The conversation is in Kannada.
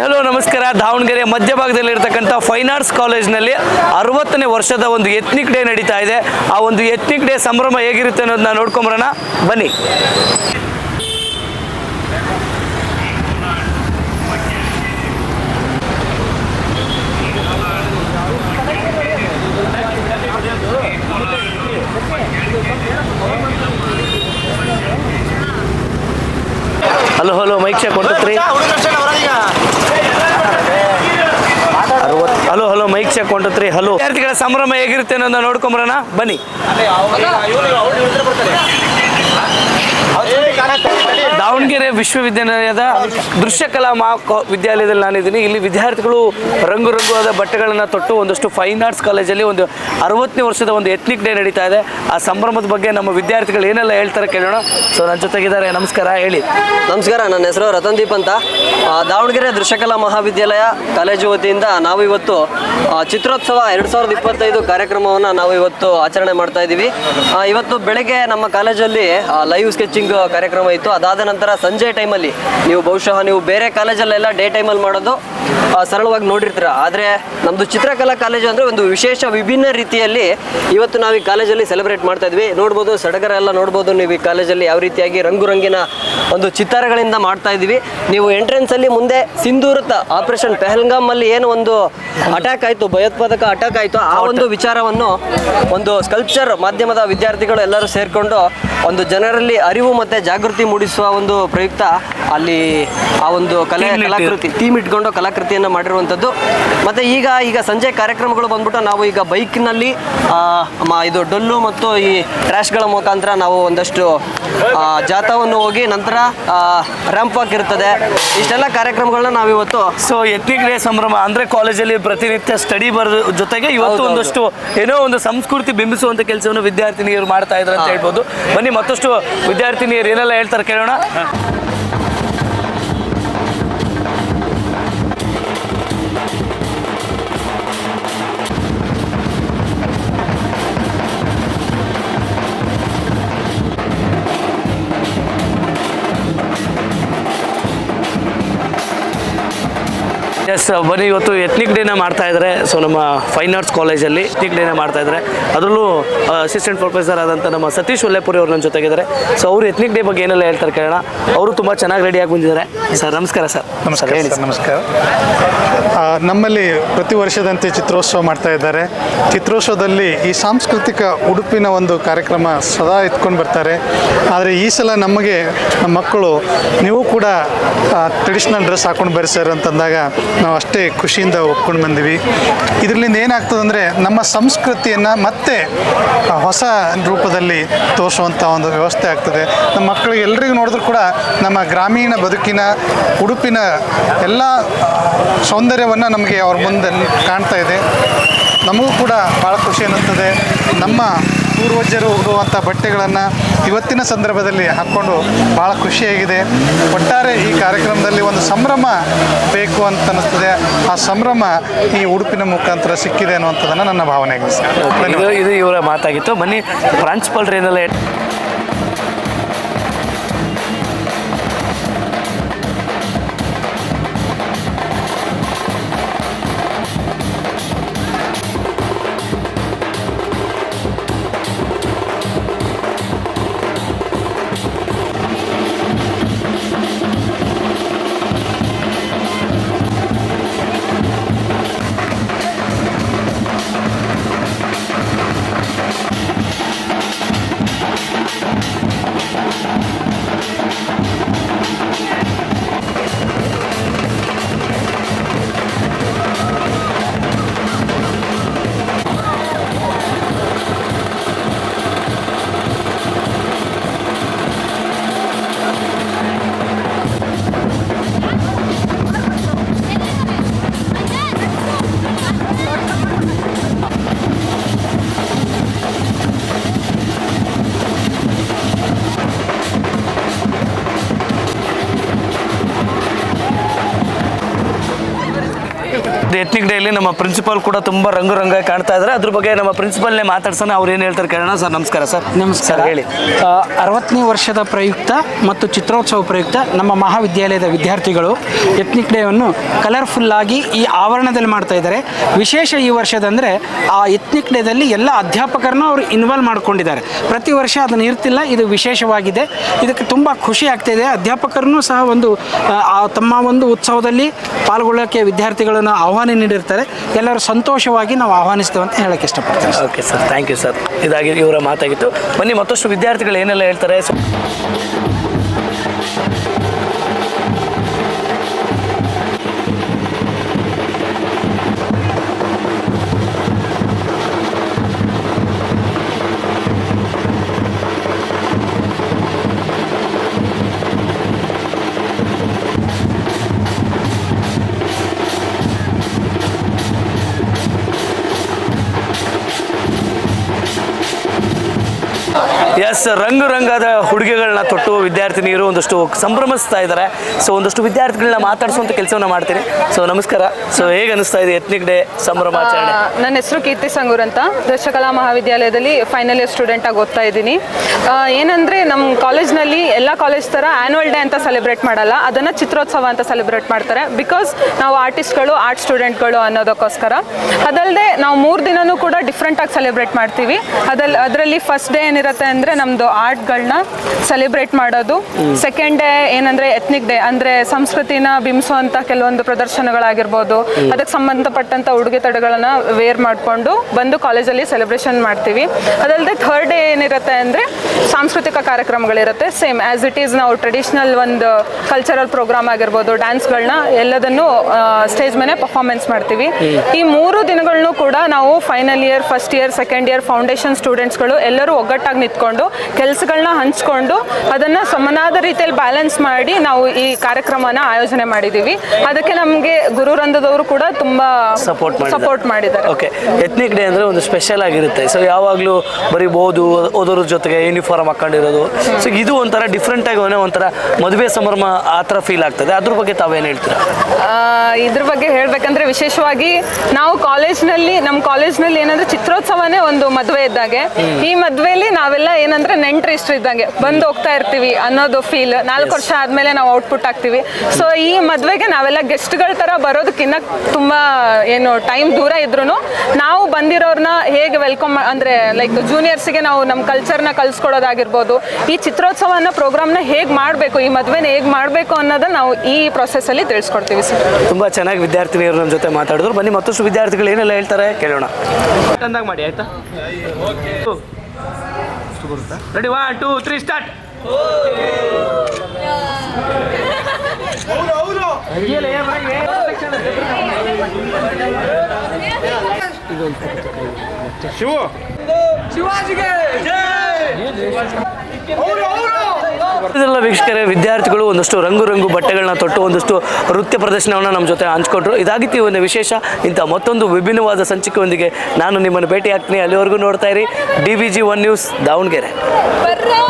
ಹಲೋ ನಮಸ್ಕಾರ. ದಾವಣಗೆರೆ ಮಧ್ಯಭಾಗದಲ್ಲಿ ಇರತಕ್ಕಂಥ ಫೈನ್ ಆರ್ಟ್ಸ್ ಕಾಲೇಜ್ನಲ್ಲಿ ಅರವತ್ತನೇ ವರ್ಷದ ಒಂದು ಎತ್ನಿಕ್ ಡೇ ನಡೀತಾ ಇದೆ. ಆ ಒಂದು ಎತ್ನಿಕ್ ಡೇ ಸಂಭ್ರಮ ಹೇಗಿರುತ್ತೆ ಅನ್ನೋದನ್ನ ನೋಡ್ಕೊಂಬರೋಣ. ಬನ್ನಿ. Hello hello mike check check ಹೊಂಟತ್ರಿ hello ವಿದ್ಯಾರ್ಥಿಗಳ ಸಂಭ್ರಮ ಹೇಗಿರುತ್ತೆ ಅನ್ನೋದನ್ನ ನೋಡ್ಕೊಂಬರೋಣ ಬನ್ನಿ ದಾವಣಗೆರೆ ವಿಶ್ವವಿದ್ಯಾನಿಲಯದ ದೃಶ್ಯಕಲಾ ಮಹಾ ವಿದ್ಯಾಲಯದಲ್ಲಿ ನಾನಿದ್ದೀನಿ. ಇಲ್ಲಿ ವಿದ್ಯಾರ್ಥಿಗಳು ರಂಗು ರಂಗುವಾದ ಬಟ್ಟೆಗಳನ್ನು ತೊಟ್ಟು ಒಂದಷ್ಟು ಫೈನ್ ಆರ್ಟ್ಸ್ ಕಾಲೇಜಲ್ಲಿ ಒಂದು ಅರವತ್ತನೇ ವರ್ಷದ ಒಂದು ಎತ್ನಿಕ್ ಡೇ ನಡೀತಾ ಇದೆ. ಆ ಸಂಭ್ರಮದ ಬಗ್ಗೆ ನಮ್ಮ ವಿದ್ಯಾರ್ಥಿಗಳು ಏನೆಲ್ಲ ಹೇಳ್ತಾರೆ ಕೇಳೋಣ. ಸೊ ನನ್ನ ಜೊತೆಗಿದ್ದಾರೆ. ನಮಸ್ಕಾರ, ಹೇಳಿ. ನಮಸ್ಕಾರ, ನನ್ನ ಹೆಸರು ರತನ್ ದೀಪ್ ಅಂತ ದಾವಣಗೆರೆ ದೃಶ್ಯಕಲಾ ಮಹಾವಿದ್ಯಾಲಯ ಕಾಲೇಜು ವತಿಯಿಂದ ನಾವು ಇವತ್ತು ಚಿತ್ರೋತ್ಸವ ಎರಡು ಸಾವಿರದ ಇಪ್ಪತ್ತೈದು ಕಾರ್ಯಕ್ರಮವನ್ನು ನಾವು ಇವತ್ತು ಆಚರಣೆ ಮಾಡ್ತಾ ಇದ್ದೀವಿ ಇವತ್ತು ಬೆಳಗ್ಗೆ ನಮ್ಮ ಕಾಲೇಜಲ್ಲಿ ಲೈವ್ ಸ್ಕೆಚಿಂಗ್ ಕಾರ್ಯಕ್ರಮ ಇತ್ತು. ಅದಾದ ನಂತರ ಸಂಜೆ ಟೈಮಲ್ಲಿ ನೀವು ಬಹುಶಃ ನೀವು ಬೇರೆ ಕಾಲೇಜಲ್ಲೆಲ್ಲ ಡೇ ಟೈಮಲ್ಲಿ ಮಾಡೋದು ಸರಳವಾಗಿ ನೋಡಿರ್ತೀರ. ಆದರೆ ನಮ್ಮದು ಚಿತ್ರಕಲಾ ಕಾಲೇಜು ಅಂದರೆ ಒಂದು ವಿಶೇಷ ವಿಭಿನ್ನ ರೀತಿಯಲ್ಲಿ ಇವತ್ತು ನಾವು ಈ ಕಾಲೇಜಲ್ಲಿ ಸೆಲೆಬ್ರೇಟ್ ಮಾಡ್ತಾ ಇದ್ವಿ. ನೋಡ್ಬೋದು ಸಡಗರ ಎಲ್ಲ ನೋಡ್ಬೋದು ನೀವು ಈ ಕಾಲೇಜಲ್ಲಿ ಯಾವ ರೀತಿಯಾಗಿ ರಂಗು ರಂಗಿನ ಒಂದು ಚಿತ್ತಾರಗಳಿಂದ ಮಾಡ್ತಾ ಇದ್ವಿ ನೀವು ಎಂಟ್ರೆನ್ಸಲ್ಲಿ ಮುಂದೆ ಸಿಂಧೂರತ ಆಪರೇಷನ್ ಪೆಹಲ್ಗಾಮಲ್ಲಿ ಏನು ಒಂದು ಅಟ್ಯಾಕ್ ಆಯಿತು ಭಯೋತ್ಪಾದಕ ಅಟ್ಯಾಕ್ ಆಯಿತು ಆ ಒಂದು ವಿಚಾರವನ್ನು ಒಂದು ಸ್ಕಲ್ಪ್ಚರ್ ಮಾಧ್ಯಮದ ವಿದ್ಯಾರ್ಥಿಗಳು ಎಲ್ಲರೂ ಸೇರಿಕೊಂಡು ಒಂದು ಜನರಲ್ಲಿ ಅರಿವು ಮತ್ತೆ ಜಾಗೃತಿ ಮೂಡಿಸುವ ಒಂದು ಪ್ರಯುಕ್ತ ಅಲ್ಲಿ ಆ ಒಂದು ಕಲೆ ಕಲಾಕೃತಿ ಟೀಮ್ ಇಟ್ಕೊಂಡು ಕಲಾಕೃತಿಯನ್ನು ಮಾಡಿರುವಂಥದ್ದು. ಮತ್ತೆ ಈಗ ಈಗ ಸಂಜೆ ಕಾರ್ಯಕ್ರಮಗಳು ಬಂದ್ಬಿಟ್ಟು ನಾವು ಈಗ ಬೈಕ್ನಲ್ಲಿ ಇದು ಡೊಲ್ಲು ಮತ್ತು ಈ ಟ್ರ್ಯಾಶ್ಗಳ ಮುಖಾಂತರ ನಾವು ಒಂದಷ್ಟು ಜಾಥಾವನ್ನು ಹೋಗಿ ನಂತರ ರ್ಯಾಂಪ್ ವಾಕ್ ಇರ್ತದೆ. ಇಷ್ಟೆಲ್ಲ ಕಾರ್ಯಕ್ರಮಗಳನ್ನ ನಾವಿವತ್ತು ಸೊ ಎತ್ನಿಕ್ ಡೇ ಸಂಭ್ರಮ ಅಂದ್ರೆ ಕಾಲೇಜಲ್ಲಿ ಪ್ರತಿನಿತ್ಯ ಸ್ಟಡಿ ಬರೋದ್ರ ಜೊತೆಗೆ ಇವತ್ತು. ಒಂದಷ್ಟು ಏನೋ ಒಂದು ಸಂಸ್ಕೃತಿ ಬಿಂಬಿಸುವಂತ ಕೆಲಸವನ್ನು ವಿದ್ಯಾರ್ಥಿನಿಯರು ಮಾಡ್ತಾ ಇದ್ದಾರೆ ಅಂತ ಹೇಳ್ಬೋದು. ಬನ್ನಿ ಮತ್ತಷ್ಟು ವಿದ್ಯಾರ್ಥಿನಿಯರು ಏನೆಲ್ಲ ಹೇಳ್ತಾರೆ ಕೇಳೋಣ? ಎಸ್ ಬನ್ನಿ ಇವತ್ತು ಎತ್ನಿಕ್ ಡೇನ ಮಾಡ್ತಾ ಇದ್ದಾರೆ ಸೊ ನಮ್ಮ ಫೈನ್ ಆರ್ಟ್ಸ್ ಕಾಲೇಜಲ್ಲಿ ಎತ್ನಿಕ್ ಡೇನ ಮಾಡ್ತಾ ಇದ್ದಾರೆ ಅದರಲ್ಲೂ ಅಸಿಸ್ಟೆಂಟ್ ಪ್ರೊಫೆಸರ್ ಆದಂಥ ನಮ್ಮ ಸತೀಶ್ ಒಲ್ಲೆಪುರಿ ಅವರು ನನ್ನ ಜೊತೆಗಿದ್ದಾರೆ. ಸೊ ಅವರು ಎತ್ನಿಕ್ ಡೇ ಬಗ್ಗೆ ಏನೆಲ್ಲ ಹೇಳ್ತಾರೆ ಕೇಳೋಣ. ಅವರು ತುಂಬ ಚೆನ್ನಾಗಿ ರೆಡಿಯಾಗಿ ಬಂದಿದ್ದಾರೆ. ಸರ್ ನಮಸ್ಕಾರ ಸರ್ ನಮಸ್ಕಾರ ಹೇಳಿ ಸರ್ ನಮಸ್ಕಾರ. ನಮ್ಮಲ್ಲಿ ಪ್ರತಿ ವರ್ಷದಂತೆ ಚಿತ್ರೋತ್ಸವ ಮಾಡ್ತಾ ಇದ್ದಾರೆ. ಚಿತ್ರೋತ್ಸವದಲ್ಲಿ ಈ ಸಾಂಸ್ಕೃತಿಕ ಉಡುಪಿನ ಒಂದು ಕಾರ್ಯಕ್ರಮ ಸದಾ ಎತ್ಕೊಂಡು ಬರ್ತಾರೆ. ಆದರೆ ಈ ಸಲ ನಮಗೆ ನಮ್ಮ ಮಕ್ಕಳು ನೀವು ಕೂಡ ಟ್ರೆಡಿಷ್ನಲ್ ಡ್ರೆಸ್ ಹಾಕೊಂಡು ಬರ್ರಿ ಸರ್ ಅಂತಂದಾಗ ನಾವು ಅಷ್ಟೇ ಖುಷಿಯಿಂದ ಒಪ್ಕೊಂಡು ಬಂದೀವಿ. ಇದರಿಂದ ಏನಾಗ್ತದೆ ಅಂದರೆ ನಮ್ಮ ಸಂಸ್ಕೃತಿಯನ್ನು ಮತ್ತೆ ಹೊಸ ರೂಪದಲ್ಲಿ ತೋರಿಸುವಂಥ ಒಂದು ವ್ಯವಸ್ಥೆ ಆಗ್ತದೆ. ನಮ್ಮ ಮಕ್ಕಳಿಗೆ ಎಲ್ರಿಗೂ ನೋಡಿದ್ರು ಕೂಡ ನಮ್ಮ ಗ್ರಾಮೀಣ ಬದುಕಿನ, ಉಡುಪಿನ ಎಲ್ಲ ಸೌಂದರ್ಯವನ್ನು ನಮಗೆ ಅವ್ರ ಮುಂದೆ ಕಾಣ್ತಾ ಇದೆ. ನಮಗೂ ಕೂಡ ಭಾಳ ಖುಷಿ ಅನ್ನುತ್ತದೆ. ನಮ್ಮ ಪೂರ್ವಜರು ಉಡುವಂಥ ಬಟ್ಟೆಗಳನ್ನು ಇವತ್ತಿನ ಸಂದರ್ಭದಲ್ಲಿ ಹಾಕ್ಕೊಂಡು ಭಾಳ ಖುಷಿಯಾಗಿದೆ. ಒಟ್ಟಾರೆ ಈ ಕಾರ್ಯಕ್ರಮದಲ್ಲಿ ಒಂದು ಸಂಭ್ರಮ ಬೇಕು ಅಂತ ಅನ್ನಿಸ್ತದೆ ಆ ಸಂಭ್ರಮ ಈ ಉಡುಪಿನ ಮುಖಾಂತರ ಸಿಕ್ಕಿದೆ ಅನ್ನುವಂಥದ್ದನ್ನು ನನ್ನ ಭಾವನೆ ಆಗಿದೆ ಸರ್. ಇದು ಇವರ ಮಾತಾಗಿತ್ತು. ಬನ್ನಿ ಏನೆಲ್ಲ ಹೇಳ್- ಎತ್ನಿಕ್ ಡೇಲಿ ನಮ್ಮ ಪ್ರಿನ್ಸಿಪಾಲ್ ಕೂಡ ತುಂಬ ರಂಗು ರಂಗಾಗಿ ಕಾಣ್ತಾ ಇದ್ದಾರೆ ಅದ್ರ ಬಗ್ಗೆ ನಮ್ಮ ಪ್ರಿನ್ಸಿಪಲ್ನೇ ಮಾತಾಡ್ಸೋಣ. ಅವ್ರು ಏನು ಹೇಳ್ತಾರೆ ಕೇಳೋಣ. ಸರ್ ನಮಸ್ಕಾರ ಸರ್. ನಮಸ್ಕಾರ. ಹೇಳಿ. ಅರವತ್ತನೇ ವರ್ಷದ ಪ್ರಯುಕ್ತ ಮತ್ತು ಚಿತ್ರೋತ್ಸವ ಪ್ರಯುಕ್ತ ನಮ್ಮ ಮಹಾವಿದ್ಯಾಲಯದ ವಿದ್ಯಾರ್ಥಿಗಳು ಎತ್ನಿಕ್ ಡೇವನ್ನು ಕಲರ್ಫುಲ್ ಆಗಿ ಈ ಆವರಣದಲ್ಲಿ ಮಾಡ್ತಾ ಇದ್ದಾರೆ. ವಿಶೇಷ ಈ ವರ್ಷದಂದ್ರೆ ಆ ಎತ್ನಿಕ್ ಡೇದಲ್ಲಿ ಎಲ್ಲ ಅಧ್ಯಾಪಕರನ್ನು ಅವರು ಇನ್ವಾಲ್ವ್ ಮಾಡ್ಕೊಂಡಿದ್ದಾರೆ. ಪ್ರತಿ ವರ್ಷ ಅದನ್ನು ಇರ್ತಿಲ್ಲ ಇದು ವಿಶೇಷವಾಗಿದೆ. ಇದಕ್ಕೆ ತುಂಬ ಖುಷಿ ಆಗ್ತಿದೆ ಅಧ್ಯಾಪಕರನ್ನು ಸಹ ಒಂದು ತಮ್ಮ ಒಂದು ಉತ್ಸವದಲ್ಲಿ ಪಾಲ್ಗೊಳ್ಳೋಕ್ಕೆ ವಿದ್ಯಾರ್ಥಿಗಳನ್ನು ಆಹ್ವಾನ ನೀಡಿರ್ತಾರೆ. ಎಲ್ಲರೂ ಸಂತೋಷವಾಗಿ ನಾವು ಆಹ್ವಾನಿಸ್ತೇವೆ ಅಂತ ಹೇಳಕ್ಕೆ ಇಷ್ಟಪಡ್ತೀನಿ. Okay sir thank you sir ಇದಾಗಿ ಇವರ ಮಾತಾಗಿತ್ತು ಬನ್ನಿ, ಮತ್ತಷ್ಟು ವಿದ್ಯಾರ್ಥಿಗಳು ಏನೆಲ್ಲ ಹೇಳ್ತಾರೆ? ಎಸ್ ರಂಗು ರಂಗದ ಹುಡುಗಿಗಳನ್ನ ತೊಟ್ಟು ವಿದ್ಯಾರ್ಥಿನಿಯರು ಒಂದಷ್ಟು ಸಂಭ್ರಮಿಸ್ತಾ ಇದ್ದಾರೆ. ಸೊ ಒಂದಷ್ಟು ವಿದ್ಯಾರ್ಥಿಗಳನ್ನ ಮಾತಾಡಿಸುವಂತ ಕೆಲಸವನ್ನ ಮಾಡ್ತೀನಿ. ಸೊ ನಮಸ್ಕಾರ. ಸೊ ಹೇಗೆ ಅನಿಸ್ತಾ ಇದೆ ಎತ್ನಿಕ್ ಡೇ ಸಂಭ್ರಮಾಚರಣೆ? ಆ, ನನ್ನ ಹೆಸರು ಕೀರ್ತಿ ಸಂಗೂರ್ ಅಂತ. ದೃಶ್ಯಕಲಾ ಮಹಾವಿದ್ಯಾಲಯದಲ್ಲಿ ಫೈನಲ್ ಇಯರ್ ಸ್ಟೂಡೆಂಟ್ ಆಗಿ ಓದ್ತಾ ಇದ್ದೀನಿ. ಏನಂದ್ರೆ ನಮ್ಮ ಕಾಲೇಜ್ನಲ್ಲಿ ಎಲ್ಲ ಕಾಲೇಜ್ ಥರ ಆ್ಯನ್ಯುವಲ್ ಡೇ ಅಂತ ಸೆಲೆಬ್ರೇಟ್ ಮಾಡಲ್ಲ. ಅದನ್ನು ಚಿತ್ರೋತ್ಸವ ಅಂತ ಸೆಲೆಬ್ರೇಟ್ ಮಾಡ್ತಾರೆ. ಬಿಕಾಸ್ ನಾವು ಆರ್ಟಿಸ್ಟ್ಗಳು ಆರ್ಟ್ ಸ್ಟೂಡೆಂಟ್ಗಳು ಅನ್ನೋದಕ್ಕೋಸ್ಕರ. ಅದಲ್ಲದೆ ನಾವು ಮೂರು ದಿನನೂ ಕೂಡ ಡಿಫ್ರೆಂಟಾಗಿ ಸೆಲೆಬ್ರೇಟ್ ಮಾಡ್ತೀವಿ. ಅದಲ್ಲಿ ಅದರಲ್ಲಿ ಫಸ್ಟ್ ಡೇ ಏನಿರುತ್ತೆ ಅಂದರೆ ನಮ್ಮದು ಆರ್ಟ್ಗಳನ್ನ ಸೆಲೆಬ್ರೇಟ್ ಮಾಡೋದು. ಸೆಕೆಂಡ್ ಡೇ ಏನಂದ್ರೆ ಎತ್ನಿಕ್ ಡೇ ಅಂದ್ರೆ ಸಂಸ್ಕೃತಿನ ಬಿಂಬಿಸುವಂತ ಕೆಲವೊಂದು ಪ್ರದರ್ಶನಗಳಾಗಿರ್ಬೋದು. ಅದಕ್ಕೆ ಸಂಬಂಧಪಟ್ಟಂತ ಉಡುಗೆ ತಡೆಗಳನ್ನ ವೇರ್ ಮಾಡಿಕೊಂಡು ಬಂದು ಕಾಲೇಜಲ್ಲಿ ಸೆಲೆಬ್ರೇಷನ್ ಮಾಡ್ತೀವಿ. ಅದಲ್ಲದೆ ಥರ್ಡ್ ಡೇ ಏನಿರುತ್ತೆ ಅಂದ್ರೆ ಸಾಂಸ್ಕೃತಿಕ ಕಾರ್ಯಕ್ರಮಗಳಿರುತ್ತೆ. ಸೇಮ್ ಆಸ್ ಇಟ್ ಈಸ್ ನಾವು ಟ್ರೆಡಿಷ್ನಲ್ ಒಂದು ಕಲ್ಚರಲ್ ಪ್ರೋಗ್ರಾಮ್ ಆಗಿರ್ಬೋದು ಡ್ಯಾನ್ಸ್ಗಳನ್ನ ಎಲ್ಲದನ್ನು ಸ್ಟೇಜ್ ಮೇಲೆ ಪರ್ಫಾರ್ಮೆನ್ಸ್ ಮಾಡ್ತೀವಿ. ಈ ಮೂರು ದಿನಗಳನ್ನೂ ಕೂಡ ನಾವು final year first year second year foundation ಸ್ಟೂಡೆಂಟ್ಸ್ಗಳು ಎಲ್ಲರೂ ಒಗ್ಗಟ್ಟಾಗಿ ನಿಂತ್ಕೊಂಡು ಕೆಲಸಗಳನ್ನ ಹಂಚ್ಕೊಂಡು ಅದನ್ನು ಸಮನಾದ ರೀತಿಯಲ್ಲಿ ಬ್ಯಾಲೆನ್ಸ್ ಮಾಡಿ ನಾವು ಈ ಕಾರ್ಯಕ್ರಮನ ಆಯೋಜನೆ ಮಾಡಿದ್ದೀವಿ ಅದಕ್ಕೆ ನಮಗೆ ಗುರುರಂಧದವರು ಕೂಡ ತುಂಬ ಸಪೋರ್ಟ್ ಸಪೋರ್ಟ್ ಮಾಡಿದ್ದಾರೆ. ಓಕೆ ಎತ್ನಿಕ್ ಡೇ ಅಂದರೆ ಒಂದು ಸ್ಪೆಷಲ್ ಆಗಿರುತ್ತೆ. ಸೊ ಯಾವಾಗಲೂ ಬರೀ ಓದು ಓದೋದ್ರ ಜೊತೆಗೆ ಯೂನಿಫಾರ್ಮ್ ಹಾಕೊಂಡಿರೋದು. ಸೊ ಇದು ಒಂಥರ ಡಿಫ್ರೆಂಟ್ ಆಗಿ ಒಂಥರ ಮದುವೆ ಸಂಭ್ರಮ ಆ ಥರ ಫೀಲ್ ಆಗ್ತದೆ. ಅದ್ರ ಬಗ್ಗೆ ತಾವೇನು ಹೇಳ್ತೀರಾ? ಆ, ಇದ್ರ ಬಗ್ಗೆ ಹೇಳಬೇಕಂದ್ರೆ ವಿಶೇಷವಾಗಿ ನಾವು ಕಾಲೇಜ್ನಲ್ಲಿ ನಮ್ಮ ಕಾಲೇಜ್ನಲ್ಲಿ ಏನಂದ್ರೆ ಚಿತ್ರೋತ್ಸವನೇ ಒಂದು ಮದುವೆ ಇದ್ದಾಗೆ. ಈ ಮದುವೆಯಲ್ಲಿ ನಾವೆಲ್ಲ ಏನಂದ್ರೆ ನೆಂಟ್ರು ಇಷ್ಟು ಇದ್ದಂಗೆ ಬಂದು ಹೋಗ್ತಾ ಇರ್ತೀವಿ ಅನ್ನೋದು ಫೀಲ್ ನಾಲ್ಕು ವರ್ಷ ಆದ್ಮೇಲೆ ನಾವು ಔಟ್ಪುಟ್ ಆಗ್ತೀವಿ. ಸೊ ಈ ಮದುವೆಗೆ ನಾವೆಲ್ಲ ಗೆಸ್ಟ್ಗಳ ಥರ ಬರೋದಕ್ಕಿಂತ ತುಂಬಾ ಏನು ಟೈಮ್ ದೂರ ಇದ್ರು ನಾವು ಬಂದಿರೋರ್ನ ಹೇಗೆ ವೆಲ್ಕಮ್ ಅಂದ್ರೆ ಲೈಕ್ ಜೂನಿಯರ್ಸ್ಗೆ ನಾವು ನಮ್ಮ ಕಲ್ಚರ್ನ ಕಲ್ಸ್ಕೊಡೋದಾಗಿರ್ಬೋದು ಈ ಚಿತ್ರೋತ್ಸವನ ಪ್ರೋಗ್ರಾಮ್ನ ಹೇಗೆ ಮಾಡಬೇಕು ಈ ಮದುವೆನ ಹೇಗೆ ಮಾಡಬೇಕು ಅನ್ನೋದನ್ನ ನಾವು ಈ ಪ್ರೊಸೆಸ್ ಅಲ್ಲಿ ತಿಳಿಸ್ಕೊಡ್ತೀವಿ ಸರ್ ತುಂಬ ಚೆನ್ನಾಗಿ ವಿದ್ಯಾರ್ಥಿನಿಯರು ನಮ್ಮ ಜೊತೆ ಮಾತಾಡಿದ್ರು. ಬನ್ನಿ ಮತ್ತಷ್ಟು ವಿದ್ಯಾರ್ಥಿಗಳು ಏನೆಲ್ಲ ಹೇಳ್ತಾರೆ ಕೇಳೋಣ. ಮಾಡಿ ಆಯ್ತಾ? Ready one two three start ಇದೆಲ್ಲ ವೀಕ್ಷಕರೇ, ವಿದ್ಯಾರ್ಥಿಗಳು ಒಂದಷ್ಟು ರಂಗು ರಂಗು ಬಟ್ಟೆಗಳನ್ನ ತೊಟ್ಟು ಒಂದಷ್ಟು ನೃತ್ಯ ಪ್ರದರ್ಶನವನ್ನು ನಮ್ಮ ಜೊತೆ ಹಂಚ್ಕೊಂಡ್ರು. ಇದಾಗಿತ್ತು ಒಂದು ವಿಶೇಷ. ಇಂಥ ಮತ್ತೊಂದು ವಿಭಿನ್ನವಾದ ಸಂಚಿಕೆಯೊಂದಿಗೆ ನಾನು ನಿಮ್ಮನ್ನು ಭೇಟಿ ಹಾಕ್ತೀನಿ ಅಲ್ಲಿವರೆಗೂ ನೋಡ್ತಾ ಇರಿ. D V G one news Davanagere.